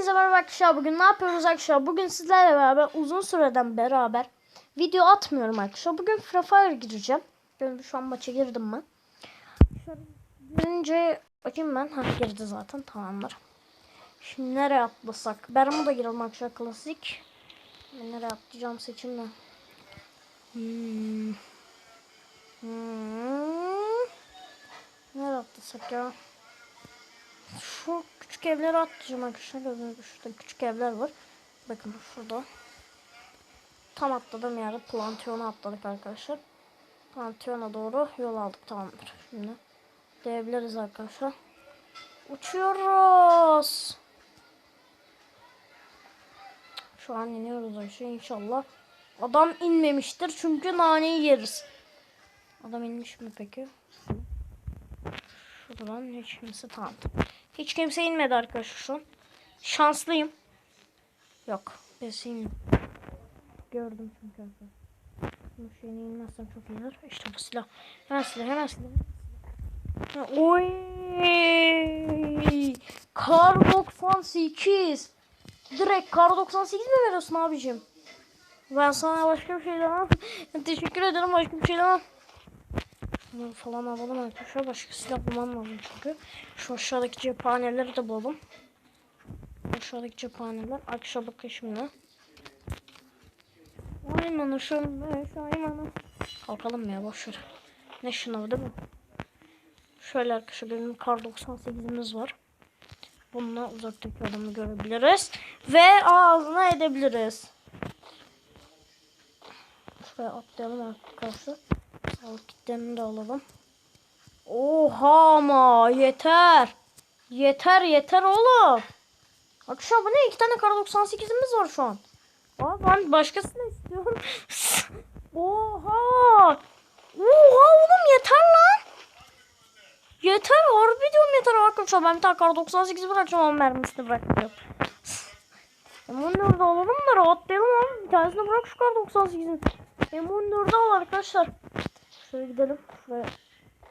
Hepinize merhaba arkadaşlar. Bugün ne yapıyoruz arkadaşlar? Bugün sizlerle beraber uzun süreden beraber video atmıyorum arkadaşlar. Bugün Free Fire gireceğim. Ben şu an maça girdim. Şöyle girince bakayım ben. Ha girdi zaten tamamdır. Şimdi nereye atlasak? Bermuda girelim arkadaşlar klasik. Ben nereye atlayacağım seçimle. Hmm. Hmm. Nereye atlasak ya? Şu küçük evlere atlayacağım arkadaşlar. Şurada küçük evler var. Bakın şurada. Tam atladığım yerde Plantion'a atladık arkadaşlar. Plantion'a doğru yol aldık tamamdır. Şimdi diyebiliriz arkadaşlar. Uçuyoruz. Şu an iniyoruz aşağı inşallah. Adam inmemiştir çünkü naneyi yeriz. Adam inmiş mi peki? Şuradan hiç kimse tamam. Hiç kimse inmedi arkadaşlar şu an. Şanslıyım. Yok. Kesin. Gördüm çünkü arkadaşlar. Bu şeyini inmezsem çok iyidir. İşte bu silah. Hemen silah hemen silah. Oy! Kar 98. Direkt kar 98 mi veriyorsun abicim? Ben sana başka bir şey demem. Teşekkür ederim başka bir şey demem. Bunu falan alalım arkadaşlar. Başka silah bulmam lazım çünkü. Şu aşağıdaki cephaneleri de bulalım. Aşağıdaki cephaneler. Arkadaşlar bakın şimdi. Aynen aşağıda. Aynen. Kalkalım ya boşver. Ne şınav değil mi? Şöyle arkadaşlar benim kar 98'imiz var. Bununla uzaktaki adamı görebiliriz. Ve ağzına edebiliriz. Şuraya atlayalım arkadaşlar. Sağlık kitlerini de alalım. Oha ama yeter. Yeter yeter oğlum. Akşam bu ne? İki tane kar 98'imiz var şu an. Aa, ben başkasını istiyorum. Oha. Oha oğlum yeter lan. Yeter harbi diyorum yeter arkadaşlar. Ben bir tane kar 98 bırakacağım ama mermisini bırakacağım. M14'ü alalım da rahatlayalım abi. Bir tanesini bırak şu kar 98'in. M14'ü al arkadaşlar. Şöyle gidelim. Şuraya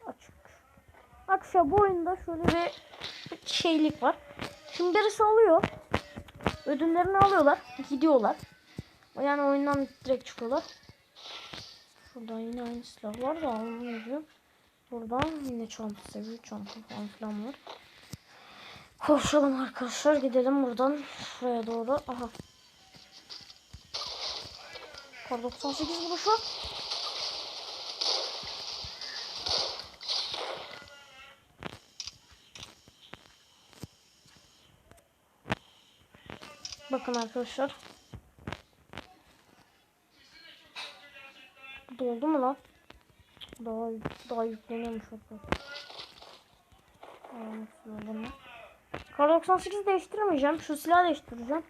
açık. Arkadaşlar bu oyunda şöyle bir şeylik var. Şimdi birisi alıyor. Ödüllerini alıyorlar. Gidiyorlar. Yani oyundan direkt çıkıyorlar. Şurada yine aynı silah var da almıyorum. Buradan yine çanta seviyor. Çanta falan filan var. Koşalım arkadaşlar. Gidelim buradan. Şuraya doğru. Aha. Kar 98 vuruşu. Bakın arkadaşlar. Doldu mu lan? Daha daha yükleniyormuş arkadaşlar. Kar 98 değiştirmeyeceğim. Şu silahı değiştireceğim.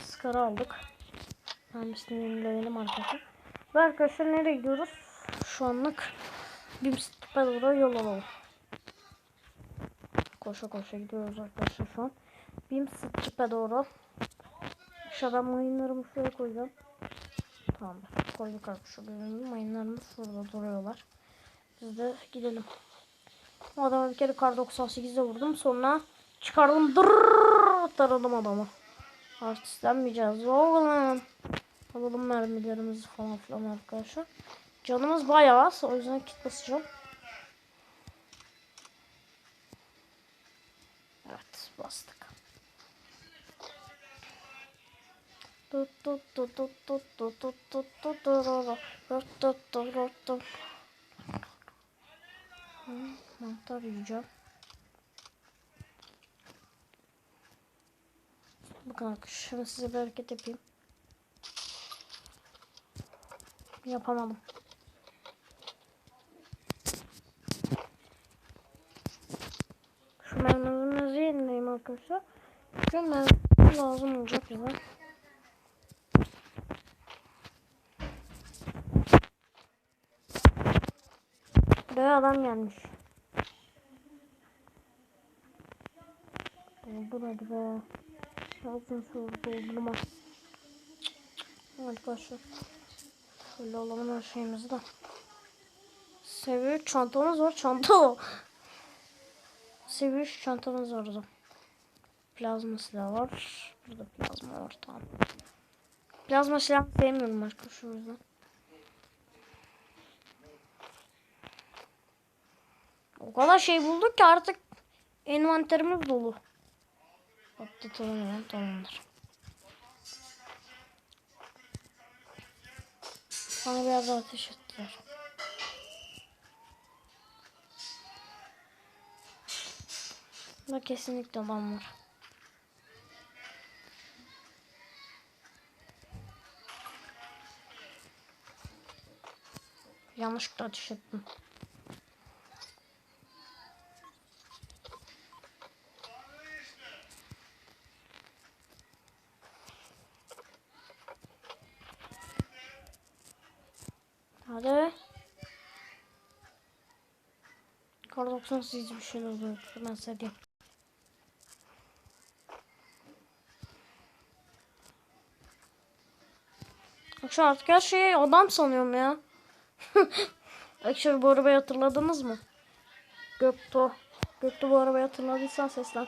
Skar'ı aldık. Mermisini yenileyelim arkadaşlar. Ve arkadaşlar nereye gidiyoruz? Şu anlık Bimstip'e doğru yol alalım. Koşa koşa gidiyoruz arkadaşlar şu an. Bimstip'e doğru. Aşağıdan mayınlarımı şuraya koyacağım. Tamam. Koyduk arkadaşlar. Benim mayınlarımız şurada duruyorlar. Biz de gidelim. O adama bir kere kar 98'de vurdum. Sonra çıkardım. Dırrrr, taradım adamı. Artistlenmeyeceğiz oğlum. Alalım mermilerimizi falan filan arkadaşlar. Canımız bayağı az. O yüzden kit basacağım. Evet bastık. Mantar yiyeceğim. Bakın arkadaşlar size bir hareket yapayım. Yapamadım. Şu mermilerimizi yenileyim arkadaşlar. Çünkü mermi lazım olacak bize. Buraya adam gelmiş. Doldur hadi be. Lazım şu doldurma. Arkadaşlar. Şöyle alalım her şeyimizi de. Seviye çantamız var. Çanta. Seviye çantamız var o zaman. plazma silahı var. Burada plazma var tamam. Plazma silah sevmiyorum arkadaşlar o. O kadar şey bulduk ki artık envanterimiz dolu. Atlatalım hemen tamamdır. Bana biraz ateş ettiler. Burada kesinlikle adam var. Yanlışlıkla ateş ettim. Hadi. Kar 98 bir şey oluyor. Ben diyeyim. Şu artık her şeyi adam sanıyorum ya. Arkadaşlar bu arabayı hatırladınız mı? Göktuğ. Göktuğ bu arabayı hatırladıysan seslen.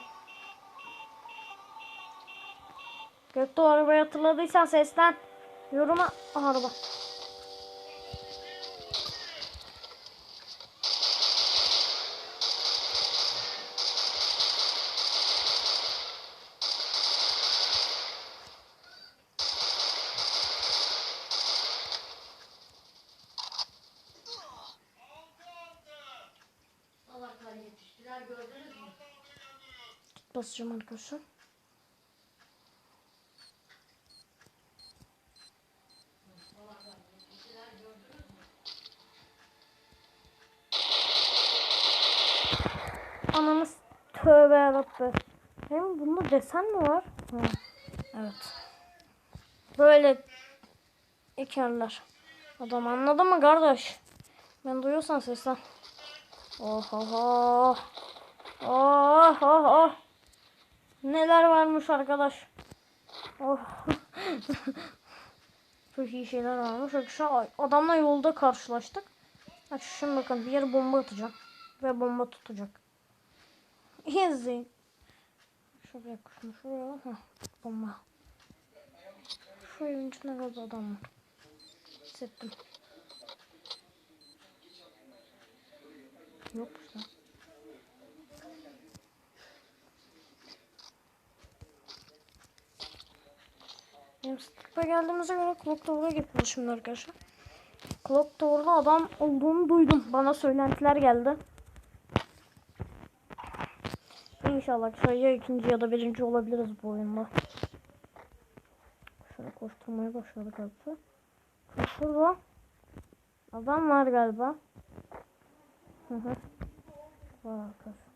Göktuğ arabayı hatırladıysan seslen. Yoruma araba. Basacağım arkadaşlar. Ananız tövbe yarabbim. Hem bunda desen mi var? Hı. Evet. Böyle ekerler. Adam anladı mı kardeş? Ben duyuyorsan seslen. Oh oh oh. Oh oh oh. Neler varmış arkadaş. Oh. Çok iyi şeyler varmış. Arkadaşlar adamla yolda karşılaştık. Bak şimdi bakın bir yere bomba atacağım. Ve bomba tutacak. İzleyin. Şuraya şunu şuraya. Heh, bomba. Şu evin içinde galiba adam var. Hissettim. Yok işte. Stıkla geldiğimize göre Clock Tower'a gidiyoruz şimdi arkadaşlar. Clock Tower'da adam olduğunu duydum. Bana söylentiler geldi. İnşallah ya ikinci ya da birinci olabiliriz bu oyunda. Şöyle koşturmaya başladık artık. Şurada adam var galiba. Hı hı. Var arkadaşlar.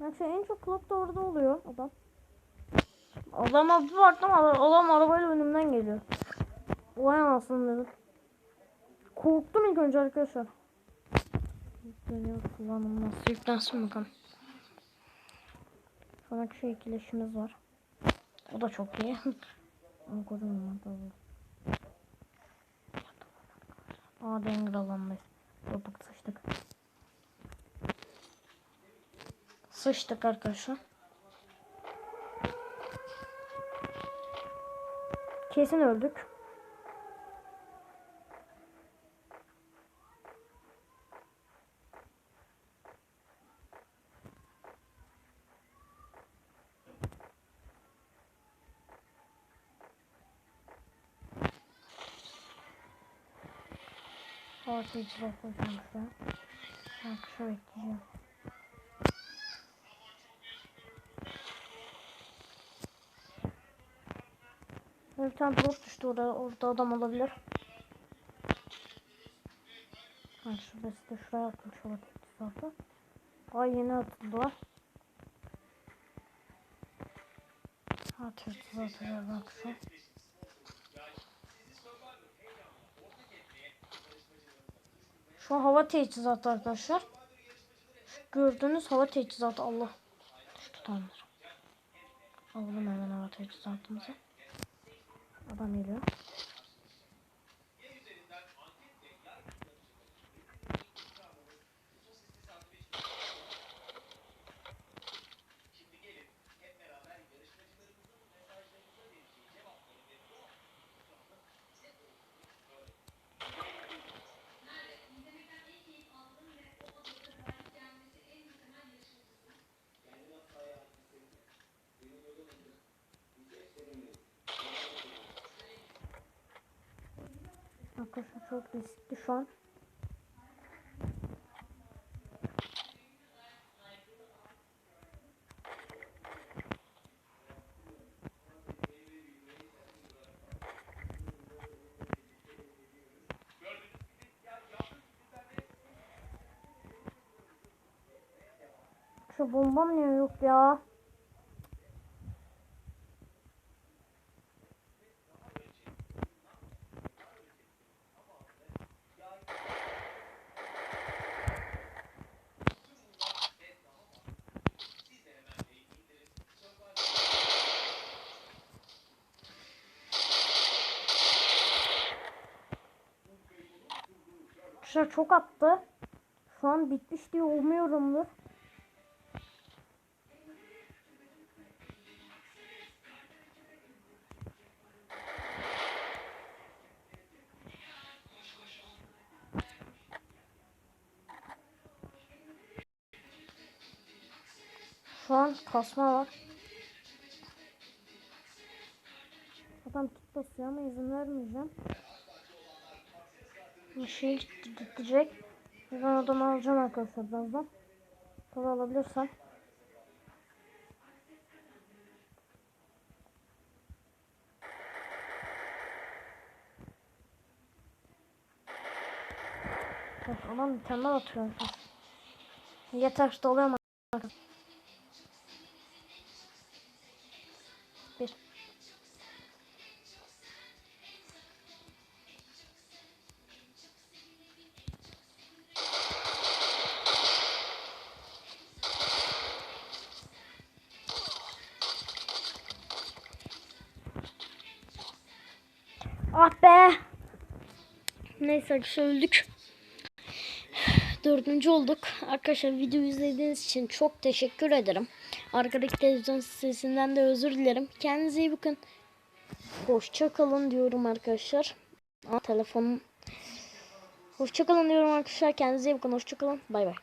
Yani en çok Clock Tower'da oluyor adam. Adama bir baktım adam arabayla önümden geliyor. Vay anasını dedim. Korktum ilk önce arkadaşlar. Yükleniyor kullanım nasıl yüklensin bakalım. Sonraki şey ikileşimiz var. O da çok iyi. Onu kocaman tabii. Aa dengel alandayız. Robuk sıçtık. Sıçtık arkadaşlar. Kesin öldük. Orta icra koyacağım şuraya. Bak şu bekleyeceğim. Bir tane drop düştü orada, orada adam olabilir. Ha şurası da şuraya atmış olabilir zaten. Daha yeni atıldılar. Atıyoruz atıyoruz akşam. Şu an hava teçhizatı arkadaşlar. Şu gördüğünüz hava teçhizatı Allah. Düştü tamamdır. Alalım hemen hava teçhizatımızı. Adam geliyor. Arkadaşlar çok riskli şu an. Şu bombam niye yok ya? Arkadaşlar çok attı. Şu an bitmiş diye umuyorumdur. Şu an kasma var. Adam kit ama izin vermeyeceğim. Bir şey gidecek. Ben adamı alacağım arkadaşlar birazdan. Tabi alabilirsem. Bak adam mükemmel atıyor. Yeter işte oluyor Ah be. Neyse arkadaşlar. Dördüncü olduk. Arkadaşlar video izlediğiniz için çok teşekkür ederim. Arkadaki televizyon sesinden de özür dilerim. Kendinize iyi bakın. Hoşça kalın diyorum arkadaşlar. Aa, telefonum. Hoşça diyorum arkadaşlar. Kendinize iyi bakın. Hoşça kalın. Bay bay.